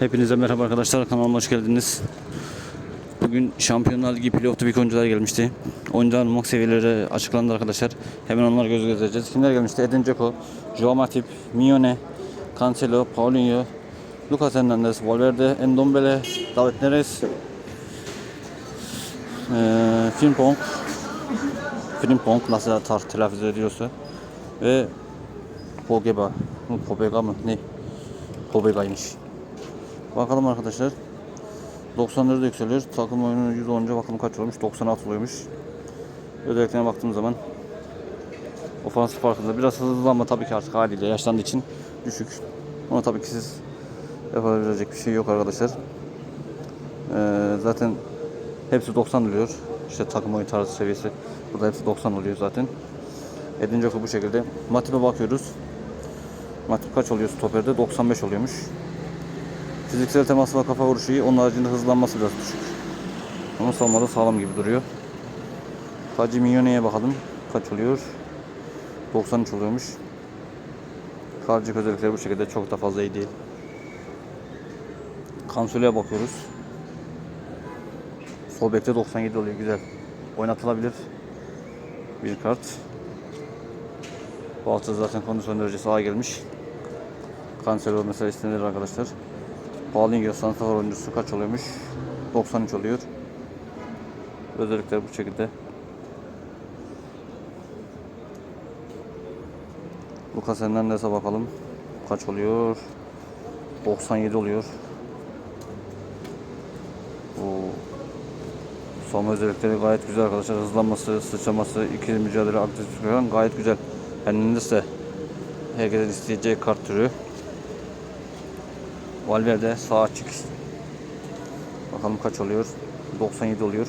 Hepinize merhaba arkadaşlar. Kanalıma hoş geldiniz. Bugün Şampiyonlar Ligi playoff Tubik oyuncular gelmişti. Oyuncuların max seviyeleri açıklandı arkadaşlar. Hemen onları göz gezdireceğiz. Kimler gelmişti? Edin Dzeko, Joao Matip, Mione, Cancelo, Paulinho, Lucas Hernandez, Valverde, Endombele, David Neres, ee, Frimpong, Frimpong nasıl tar telaffuz ediyorsa ve Pogba, Pobega mı ne? Pobega'ymış. Bakalım arkadaşlar. 94'de yükseliyor. Takım oyunu 100 olunca bakalım kaç olmuş? 96 oluyormuş. Özelliklerine baktığım zaman ofansif farkında biraz hızlanma tabii ki artık haliyle yaşlandığı için düşük. Ona tabii ki siz yapabilecek bir şey yok arkadaşlar. Ee, zaten hepsi 90 oluyor. İşte takım oyun tarzı seviyesi. Burada hepsi 90 oluyor zaten. Edin Dzeko bu şekilde. Matip'e bakıyoruz. Matip kaç oluyor stoperde? 95 oluyormuş. Fiziksel temas ve kafa vuruşu iyi. Onun haricinde hızlanması biraz düşük. Ama savunmada sağlam gibi duruyor. Hacı Minyone'ye bakalım. Kaç oluyor? 93 oluyormuş. Karcık özellikleri bu şekilde çok da fazla iyi değil. Kansola'ya bakıyoruz. Sol bekte 97 oluyor. Güzel. Oynatılabilir. Bir kart. Hafta zaten kondisyon derecesi A gelmiş. Cancelo mesela istenir arkadaşlar. Paulinho santrafor oyuncusu kaç oluyormuş? 93 oluyor. Özellikler bu şekilde. Lucas Hernandez'e bakalım. Kaç oluyor? 97 oluyor. O Savunma özellikleri gayet güzel arkadaşlar. Hızlanması, sıçraması, ikili mücadele falan gayet güzel. Hernandez de herkesin isteyeceği kart türü. Valverde sağ açık. Bakalım kaç oluyor? 97 oluyor.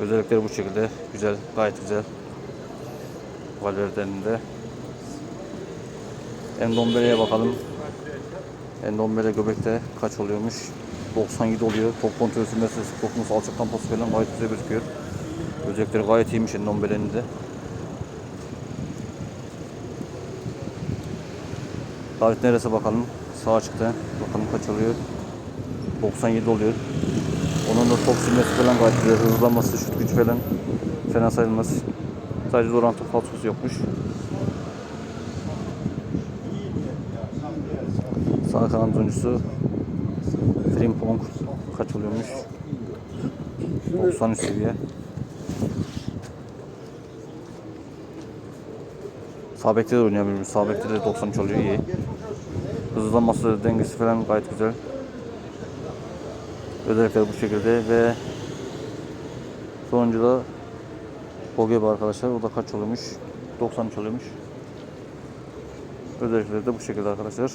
Özellikleri bu şekilde. Güzel, gayet güzel. Valverde'nin de. Endombele'ye bakalım. Endombele göbekte kaç oluyormuş? 97 oluyor. Top kontrolü meselesi, topunuz alçaktan pas falan gayet güzel gözüküyor. Özellikleri gayet iyiymiş Endombele'nin de. David neresi bakalım. Sağa çıktı. Bakalım kaç oluyor. 97 oluyor. Onun da top silmesi falan gayet güzel. Hızlanması, şut gücü falan fena sayılmaz. Sadece duran top falsosu yokmuş. Sağ kanat oyuncusu Frimpong kaç oluyormuş? 93 seviye. Sağ bekte de oynayabilir. Sağ bekte de 93 oluyor iyi. Hızlanması, dengesi falan gayet güzel. Özellikler bu şekilde ve sonuncu da Pogba arkadaşlar. O da kaç oluyormuş? 93 oluyormuş. Özellikleri de bu şekilde arkadaşlar.